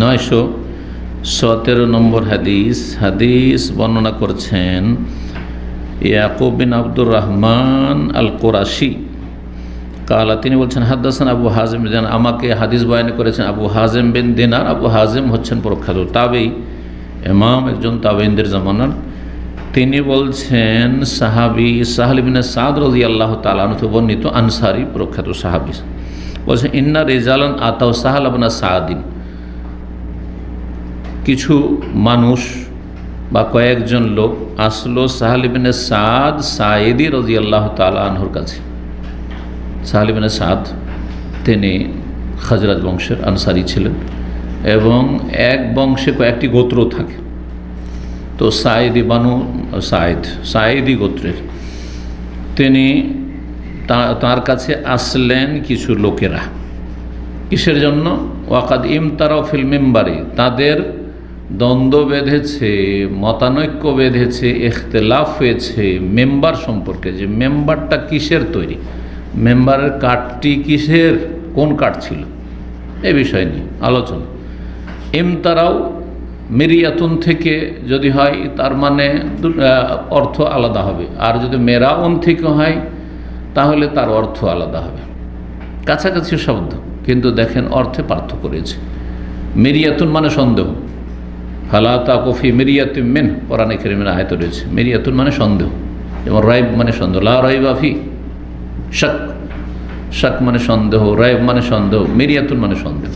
নয়শো সতেরো নম্বর হাদিস হাদিস বর্ণনা করছেন ইয়াকুব বিন আব্দুর রহমান আল কোরাশি কালা তিনি বলছেন হাদ্দাসান আবু হাজিম যেন আমাকে হাদিস বয়ান করেছেন আবু হাজিম বিন দিনার। আবু হাজিম হচ্ছেন প্রখ্যাত তাবেই এমাম একজন তাবেইনদের জামানার। তিনি বলছেন, সাহাবি সাহালিবিনের সাদ রাজি আল্লাহ তালানতে বর্ণিত আনসারি প্রখ্যাত সাহাবি। বলছেন, ইন্না রেজালান আতাও সাহাল আবনা সাহাদিন কিছু মানুষ বা কয়েকজন লোক আসলো সাহালিবিনের সাদ সায়েদি রাজি আল্লাহ আনহুর কাছে। সাহালিবিনের সাদ তিনি খাজরাজ বংশের আনসারি ছিলেন এবং এক বংশে কয়েকটি গোত্র থাকে। তো সায়েদি বানু, সায়েদ, সায়েদি গোত্রের। তিনি তার কাছে আসলেন কিছু লোকেরা। কিসের জন্য? ওয়াকাদ ইমতারাও ফিল মেম্বারে, তাদের দ্বন্দ্ব বেঁধেছে, মতানৈক্য বেঁধেছে ইখতলাফ হয়েছে মেম্বার সম্পর্কে। যে মেম্বারটা কিসের তৈরি? মেম্বারের কাঠটি কিসের? কোন কাঠ ছিল? এ বিষয় নিয়ে আলোচনা। ইমতারাও মিরিয়াতুন থেকে যদি হয়, তার মানে অর্থ আলাদা হবে। আর যদি মেরাউন থেকে হয়, তাহলে তার অর্থ আলাদা হবে। কাছাকাছি শব্দ, কিন্তু দেখেন অর্থে পার্থক্য রয়েছে। মেরিয়াতুন মানে সন্দেহ। ফালাতা কফি মিরিয়াতুন মেন পরাণে খেরিমের আয়ত রয়েছে। মেরিয়াতুন মানে সন্দেহ, যেমন রাইব মানে সন্দেহ, লা রাইব আফি শাক শাক মানে সন্দেহ, রাইব মানে সন্দেহ, মেরিয়াতুন মানে সন্দেহ।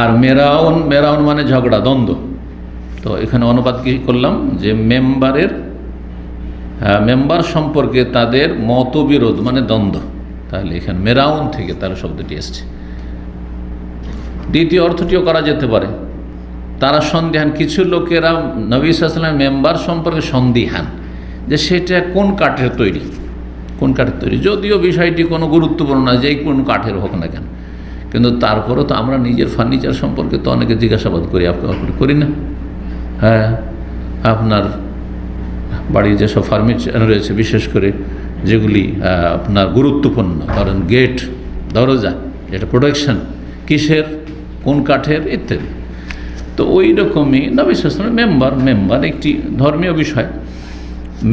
আর মেরাউন মেরাউন মানে ঝগড়া, দ্বন্দ্ব। তো এখানে অনুবাদ কি করলাম? যে মেম্বারের মেম্বার সম্পর্কে তাদের মতবিরোধ মানে দ্বন্দ্ব। তাহলে এখানে মেরাউন থেকে তার শব্দটি এসছে। দ্বিতীয় অর্থটিও করা যেতে পারে। তারা সন্দেহান। কিছু লোকেরা নবী সাল্লামের মেম্বার সম্পর্কে সন্দিহান যে সেটা কোন কাঠের তৈরি? কোন কাঠের তৈরি? যদিও বিষয়টি কোনো গুরুত্বপূর্ণ না যেই কোন কাঠের হোক না কেন। কিন্তু তারপরেও তো আমরা নিজের ফার্নিচার সম্পর্কে তো অনেকে জিজ্ঞাসাবাদ করি, আপনি করি না? হ্যাঁ আপনার বাড়ির যেসব ফার্নিচার রয়েছে, বিশেষ করে যেগুলি আপনার গুরুত্বপূর্ণ, ধরেন গেট দরজা যেটা প্রোটেকশন কিসের, কোন কাঠের, ইত্যাদি। তো ওই রকমই নবিশ্বাসনের মেম্বার মেম্বার একটি ধর্মীয় বিষয়।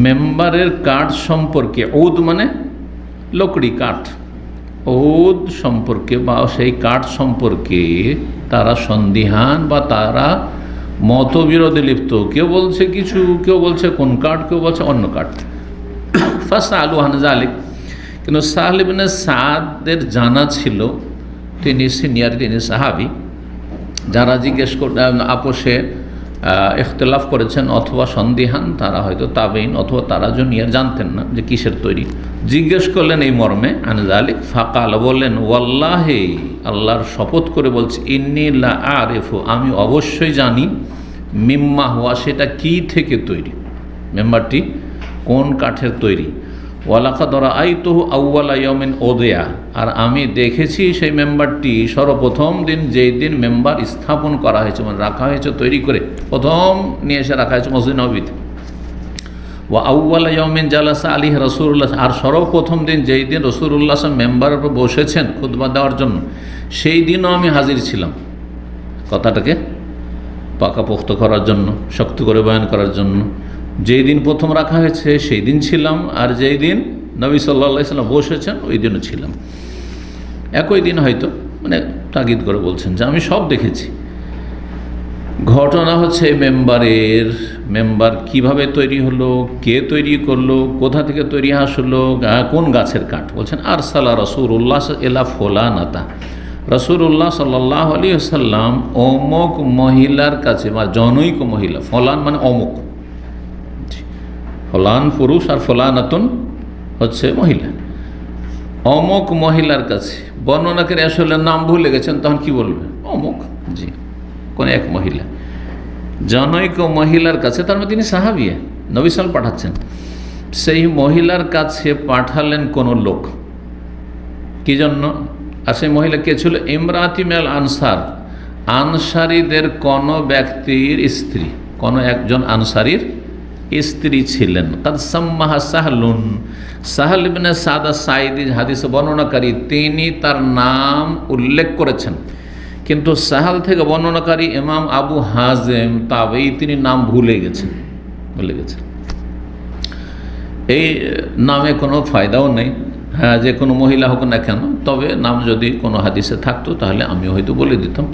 মেম্বারের কাঠ সম্পর্কে ঔদ মানে লকড়ি কাঠ। ঔদ সম্পর্কে বা সেই কাঠ সম্পর্কে তারা সন্দিহান বা তারা মতবিরোধে লিপ্ত। কেউ বলছে কিছু, কেউ বলছে কোন কাঠ, কেউ বলছে অন্য কাঠ। ফার্স্ট আলু হানজা আলিক কিন্তু সাহলিবিনের সাদের জানা ছিল, তিনি সিনিয়র, তিনি সাহাবি। যারা জিজ্ঞেস আপোষে ইখতলাফ করেছেন অথবা সন্দিহান, তারা হয়তো তাবেইন অথবা তারা জুনিয়র জানতেন না যে কিসের তৈরি। জিজ্ঞেস করলেন এই মর্মে আনজা আলিক ফাকাল, বললেন, ওয়াল্লাহে, আল্লাহর শপথ করে বলছে ইন্নিল্লা আরেফু, আমি অবশ্যই জানি মিম্মা হওয়া সেটা কি থেকে তৈরি? মেম্বারটি কোন কাঠের তৈরি? ওয়ালাকা ধরা আই তহু আউ্বালা ইয়মিন ওদেয়া আর আমি দেখেছি সেই মেম্বারটি সর্বপ্রথম দিন, যেই দিন মেম্বার স্থাপন করা হয়েছে মানে রাখা হয়েছে, তৈরি করে প্রথম নিয়ে এসে রাখা হয়েছে মসজিদ নবীতে ও আউ্বালা ইয়মিন জালাসা আলী রসুল্লাহ আর সর্বপ্রথম দিন, যেই দিন রসুল্লাহ মেম্বারের উপর বসেছেন খুদবা দেওয়ার জন্য, সেই দিনও আমি হাজির ছিলাম। কথাটাকে পাকাপোক্ত করার জন্য, শক্ত করে বয়ান করার জন্য যেই দিন প্রথম রাখা হয়েছে, সেই দিন ছিলাম। আর যেই দিন নবী সাল্লা সাল্লাম বসেছেন, ওই দিনও ছিলাম। একই দিন হয়তো মানে তাগিদ করে বলছেন যে আমি সব দেখেছি। ঘটনা হচ্ছে মেম্বারের, মেম্বার কীভাবে তৈরি হলো, কে তৈরি করল, কোথা থেকে তৈরি আসলো কোন গাছের কাঠ? বলছেন আর সালা রসুর উল্লাহ এলা ফোলা নাতা রসুল্লাহ সাল্লাহ আলী সাল্লাম অমুক মহিলার কাছে, বা জনৈক মহিলা, ফলান মানে অমুক ফলান পুরুষ আর ফলানাতুন হচ্ছে মহিলা। অমুক মহিলার কাছে, বর্ণনাকারী আসলে নাম ভুলে গেছেন তখন কি বলবে? অমুক, জি, কোন এক মহিলা। জনৈক মহিলার কাছে, তার মধ্যে তিনি সাহাবিয়া নবিসাল পাঠাচ্ছেন। সেই মহিলার কাছে পাঠালেন কোনো লোক। কি জন্য? আর সেই মহিলা কে ছিল? ইমরাতিমেল আনসার। আনসারিদের কোন ব্যক্তির স্ত্রী, কোনো একজন আনসারির স্ত্রী ছিলেন। তাদ সাম্মাহা সাহলুন। সাহাল ইবনে সাদা সাইদি হাদিস বর্ণনাকারী, তিনি তার নাম উল্লেখ করেছেন। কিন্তু সাহাল থেকে বর্ণনাকারী ইমাম আবু হাজেম, তাবেই তিনি নাম ভুলে গেছেন ভুলে গেছেন। এই নামে কোনো ফায়দাও নেই। হ্যাঁ যে কোনো মহিলা হোক না কেন, তবে নাম যদি কোনো হাদিসে থাকতো, তাহলে আমি হয়তো বলে দিতাম।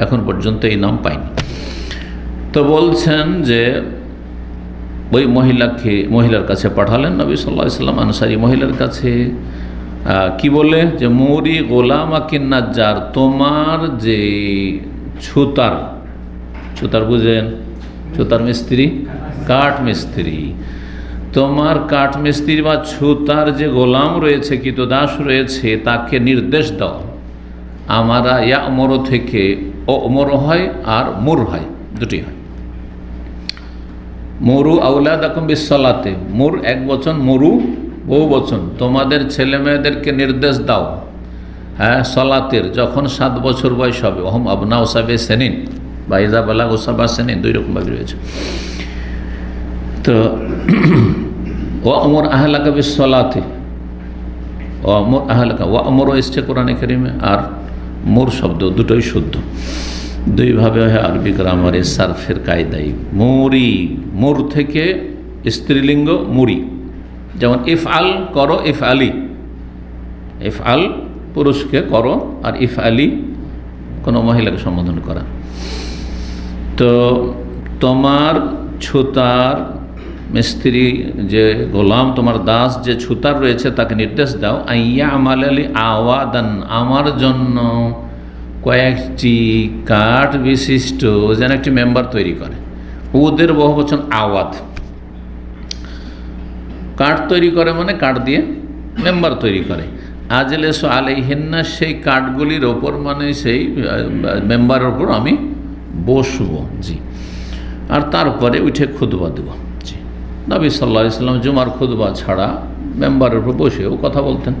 এখন পর্যন্ত এই নাম পাইনি। তো বলছেন যে ওই মহিলাকে, মহিলার কাছে পাঠালেন নবী সাল্লাহ সাল্লাম, আনসারি মহিলার কাছে। কি বলে? যে, মৌরি গোলাম আকিন্নাজার তোমার যে ছুতার ছুতার বুঝেন? ছুতার মিস্ত্রি? কাঠ মিস্ত্রি। তোমার কাঠ মিস্ত্রি বা ছুতার যে গোলাম রয়েছে কিত দাস রয়েছে, তাকে নির্দেশ দাও। আমারা ইয়া অমর থেকে অমর হয় আর মুর হয়, দুটি হয়। মরু আউলাদ বিশ্বলাতে মুর এক বচন, মরু বহু বচন। তোমাদের ছেলে মেয়েদেরকে নির্দেশ দাও হ্যাঁ সলাতের, যখন সাত বছর বয়স হবে। ওহম আবনা ওসাবে সেনিন, বা ইজাবালা ওসাবা সেনিন, দুই রকমভাবে রয়েছে। তো ও অমর আহলাকা বিশ্বলাতে ও অমর আহলাকা ও অমরও এসছে কোরআনে করিমে, আর মোর শব্দ দুটোই শুদ্ধ। দুইভাবে হয় আরবি গ্রামারে সার্ফের কায়দাই মুরি মুর থেকে স্ত্রীলিঙ্গ, মুড়ি। যেমন ইফ আল করো ইফ আলি ইফ আল পুরুষকে করো আর ইফ আলি কোনো মহিলাকে সম্বোধন করা। তো তোমার ছুতার মিস্ত্রি যে গোলাম, তোমার দাস যে ছুতার রয়েছে, তাকে নির্দেশ দাও, আইয়া আমাল আলী আওয়াদান, আমার জন্য কয়েকটি কাঠ বিশিষ্ট যেন একটি মেম্বার তৈরি করে। ওদের বহু বচন আওয়াত। কাঠ তৈরি করে মানে কাঠ দিয়ে মেম্বার তৈরি করে। আজলেস আলাইহিন্না সেই কাঠগুলির ওপর মানে সেই মেম্বারের ওপর আমি বসবো। জি। আর তারপরে উঠে খুদবা দেব। জি। নবী সাল্লা ইসলাম জুমার খুদবা ছাড়া মেম্বারের উপর বসেও কথা বলতেন।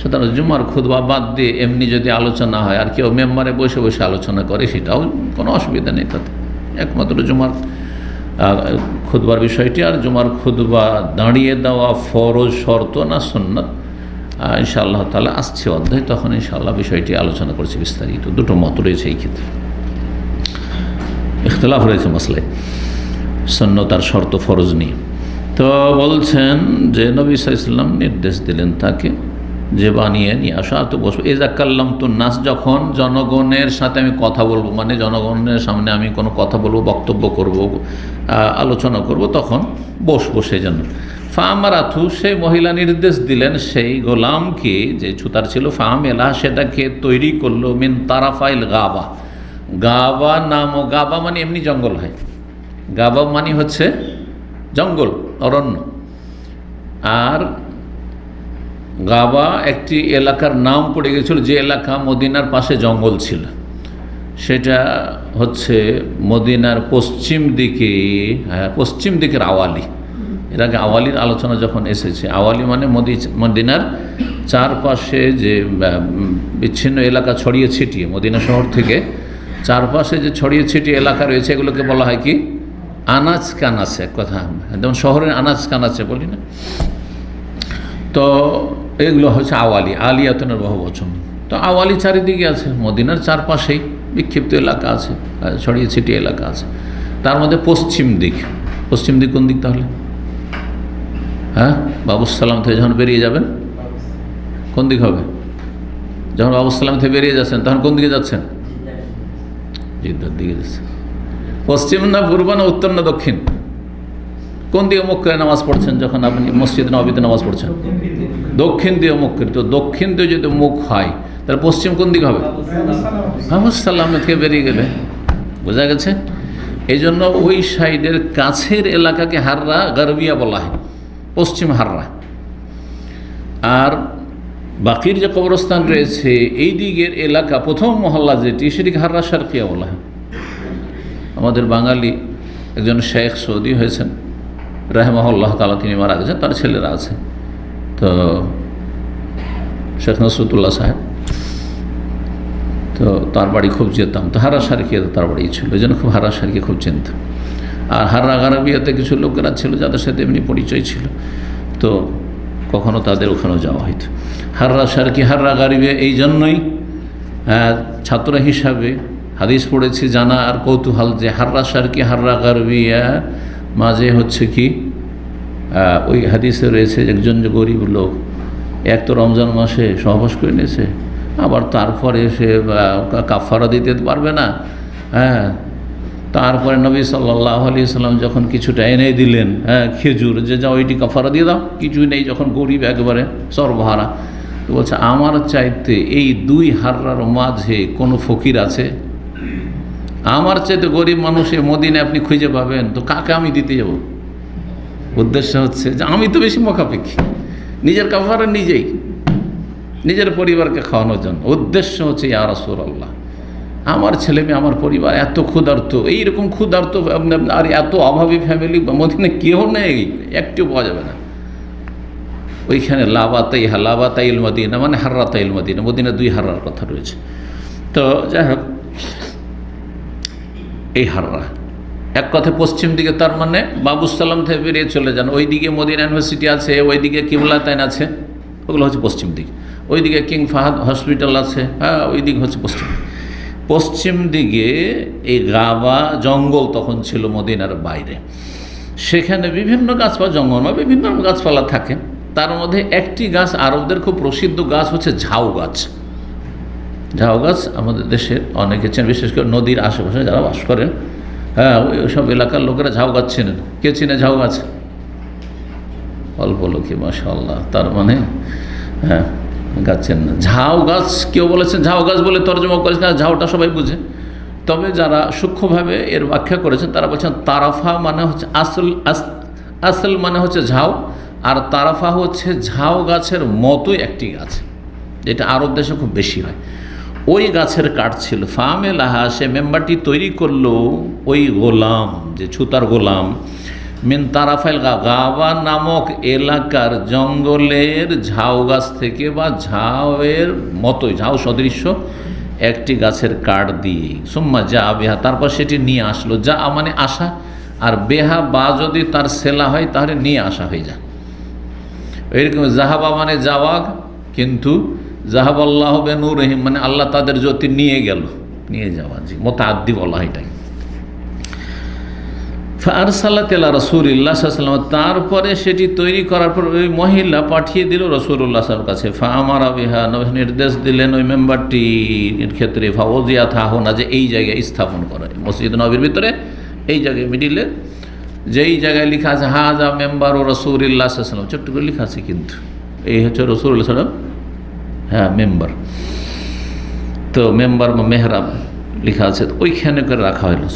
সুতরাং জুমার খুদবা বাদ দিয়ে এমনি যদি আলোচনা হয়, আর কেউ মেম্বারে বসে বসে আলোচনা করে, সেটাও কোনো অসুবিধা নেই তাতে। একমাত্র জুমার খুদবার বিষয়টি, আর জুমার খুদবা দাঁড়িয়ে দেওয়া ফরজ শর্ত না সন্ন্যত ইনশাআল্লাহ তালা আসছে অধ্যায়, তখন ইনশাআল্লাহ বিষয়টি আলোচনা করছে বিস্তারিত। দুটো মত রয়েছে এই ক্ষেত্রে। ইখতলাফ রয়েছে মশলায় সন্ন্যতার শর্ত ফরজ নিয়ে। তো বলছেন যে নবী সাইসাল্লাম নির্দেশ দিলেন তাকে যে বানিয়ে নিয়ে আসো, আর তো বসবো। এ জাকাল্লাম তো নাস, যখন জনগণের সাথে আমি কথা বলব মানে জনগণের সামনে আমি কোনো কথা বলব, বক্তব্য করব আলোচনা করব, তখন বসবো সেই জন্য ফামারাথু সেই মহিলা নির্দেশ দিলেন, সেই গোলামকে যে ছুতার ছিল ফাম এলা সেটাকে তৈরি করল, মিন তারাফাইল গাবা। গাবা নাম, গাবা মানে এমনি জঙ্গল হয়। গাবা মানে হচ্ছে জঙ্গল, অরণ্য। আর গাবা একটি এলাকার নাম পড়ে গেছিল, যে এলাকা মদিনার পাশে জঙ্গল ছিল। সেটা হচ্ছে মদিনার পশ্চিম দিকে হ্যাঁ পশ্চিম দিকের আওয়ালি। এর আগে আওয়ালির আলোচনা যখন এসেছে, আওয়ালি মানে মদি, মদিনার চারপাশে যে বিচ্ছিন্ন এলাকা ছড়িয়ে ছিটিয়ে, মদিনা শহর থেকে চারপাশে যে ছড়িয়ে ছিটিয়ে এলাকা রয়েছে, এগুলোকে বলা হয় কি? আনাজ কানাচে কথা। যেমন শহরের আনাজ কানাচে বলি না। তো এগুলো হচ্ছে আওয়ালি, আলিয়াতনের বহু বচন তো আওয়ালি চারিদিকে আছে, মদিনার চারপাশেই বিক্ষিপ্ত এলাকা আছে ছড়িয়ে ছিটিয়ে এলাকা আছে। তার মধ্যে পশ্চিম দিক। পশ্চিম দিক কোন দিক তাহলে? হ্যাঁ? বাবুসালাম থেকে যখন বেরিয়ে যাবেন? কোন দিক হবে? যখন বাবুসালাম থেকে বেরিয়ে যাচ্ছেন, তখন কোন দিকে যাচ্ছেন? জিদ্দার দিকে যাচ্ছেন। পশ্চিম না পূর্ব না উত্তর না দক্ষিণ? কোন দিকে মুখ করে নামাজ পড়ছেন যখন আপনি মসজিদ নবীতে নামাজ পড়ছেন? দক্ষিণ দিয়ে মুখ করে। দক্ষিণ দিয়ে যদি মুখ হয়, তাহলে পশ্চিম কোন দিকে হবে? সাল্লাম থেকে বেরিয়ে গেলে। বোঝা গেছে? এই জন্য ওই সাইডের কাছের এলাকাকে হাররা গারবিয়া বলা হয়। পশ্চিম হাররা। আর বাকির যে কবরস্থান রয়েছে, এই দিকের এলাকা, প্রথম মহল্লা যেটি, সেটিকে হাররা সারকিয়া বলা হয়। আমাদের বাঙালি একজন শেখ সৌদি হয়েছেন। রাহেমাহুল্লাহ তালা তিনি মারা গেছেন, তার ছেলেরা আছে। তো শেখ নসরতুল্লাহ সাহেব তো তার বাড়ি খুব যেতাম। তো হারা সারিকিয়াতে তার বাড়ি ছিল এই জন্য খুব হারা সারিকে খুব চিনতাম। আর হারা গারাবিয়াতে কিছু লোকেরা ছিল যাদের সাথে এমনি পরিচয় ছিল তো কখনো তাদের ওখানেও যাওয়া হইতো। হাররা সারকি হাররা গারিবে এই জন্যই হ্যাঁ, ছাত্র হিসাবে হাদিস পড়েছি জানা আর কৌতূহল যে হাররা সার কি হাররা গারবিয়া মাঝে হচ্ছে কি ওই হাদিসে রয়েছে একজন যে গরিব লোক, এক তো রমজান মাসে সহবাস করে নিয়েছে, আবার তারপরে সে কাফারা দিতে পারবে না। হ্যাঁ তারপরে নবী সাল্লাহ আলি সাল্লাম যখন কিছুটা এনে দিলেন হ্যাঁ খেজুর, যে যা ওইটি কাফারা দিয়ে দাও, কিছুই নেই যখন গরিব একবারে সর্বহারা। তো বলছে, আমার চাইতে এই দুই হাররার মাঝে কোনো ফকির আছে? আমার চাইতে গরিব মানুষে মদিনে আপনি খুঁজে পাবেন, তো কাকে আমি দিতে যাব? উদ্দেশ্য হচ্ছে যে আমি তো বেশি মোকাপেক্ষী নিজের কাফারা নিজেই। নিজের পরিবারকে খাওয়ানোর জন্য। উদ্দেশ্য হচ্ছে, ইয়া রাসূলুল্লাহ, আমার ছেলে মেয়ে, আমার পরিবার এত ক্ষুধার্ত। এইরকম ক্ষুধার্ত আর এত অভাবী ফ্যামিলি মদিনে কেউ নেই। একটিও পাওয়া যাবে না। ওইখানে লাবাতাই হা, লাবাতাইল মদিনা মানে হার্রাতাইল মদিনা। মদিনা দুই হার্রার কথা রয়েছে। তো যাই হোক, এই হাররা। এক কথায় পশ্চিম দিকে তার মানে বাবুসালাম থেকে বেরিয়ে চলে যান। ওইদিকে মদিনা ইউনিভার্সিটি আছে, ওইদিকে কিবলাতাইন আছে, ওগুলো হচ্ছে পশ্চিম দিক। ওইদিকে কিং ফাহাদ হসপিটাল আছে হ্যাঁ ওই দিক হচ্ছে পশ্চিম পশ্চিম দিকে এই গাবা জঙ্গল তখন ছিল মদিনার বাইরে। সেখানে বিভিন্ন গাছপালা, জঙ্গল বা বিভিন্ন গাছপালা থাকে। তার মধ্যে একটি গাছ আরবদের খুব প্রসিদ্ধ গাছ হচ্ছে ঝাউ গাছ। ঝাউ গাছ আমাদের দেশের অনেকে বিশেষ করে নদীর আশেপাশে যারা বাস করেন হ্যাঁ ওই সব এলাকার লোকেরা ঝাউ গাছ চেনেন। কে চিনে ঝাউ গাছ? অল্প লোকে মাশাল্লাহ তার মানে হ্যাঁ গাছ চেন না। ঝাউ গাছ, কেউ বলেছেন ঝাউ গাছ বলে তর্জমা করেছেন আর ঝাউটা সবাই বুঝে। তবে যারা সূক্ষ্মভাবে এর ব্যাখ্যা করেছেন, তারা বলছেন তারাফা মানে হচ্ছে আসল, আস- আসল মানে হচ্ছে ঝাউ, আর তারাফা হচ্ছে ঝাউ গাছের মতোই একটি গাছ। যেটা আরব দেশে খুব বেশি হয়। ওই গাছের কাঠ ছিল। ফামে লাহা সে মেম্বারটি তৈরি করল ওই গোলাম, যে ছুতার গোলাম। মিন তারাফাইল গাবা নামক এলাকার জঙ্গলের ঝাউ গাছ থেকে বা ঝাউয়ের মতোই, ঝাউ সদৃশ্য, একটি গাছের কাঠ দিয়ে। সোম্মা যা বেহা, তারপর সেটি নিয়ে আসলো। যা মানে আসা আর বেহা বা যদি তার সেলা হয়, তাহলে নিয়ে আসা হয়ে যায়। এরকম জাহাবা মানে যাওয়া কিন্তু জাহাব আল্লাহ বেনুর রহিম মানে আল্লাহ তাদের জ্যোতি নিয়ে গেল, নিয়ে যাওয়া জি আদি বলা এটাকে ফারসাল্লা তেলা রসুল্লাহ তারপরে সেটি তৈরি করার পর ওই মহিলা পাঠিয়ে দিল রসুল্লাহ সাল্লাম কাছে। ফা আমার বিহা, নবী নির্দেশ দিলেন ওই মেম্বারটির ক্ষেত্রে ফাওজিয়া থাহনা যে এই জায়গায় স্থাপন করা মসজিদ নবীর ভিতরে, এই জায়গায় মিডিলে, যেই জায়গায় লেখা আছে, হাজা মেম্বার ও রসুল্লাহ সাল্লাম ছোট্ট করে লেখা আছে কিন্তু, এই হচ্ছে রসুল্লাহ সাল্লাম হ্যাঁ মেম্বার তো মেম্বার বা মেহরাব লেখা আছে ওইখানে করে রাখা হলো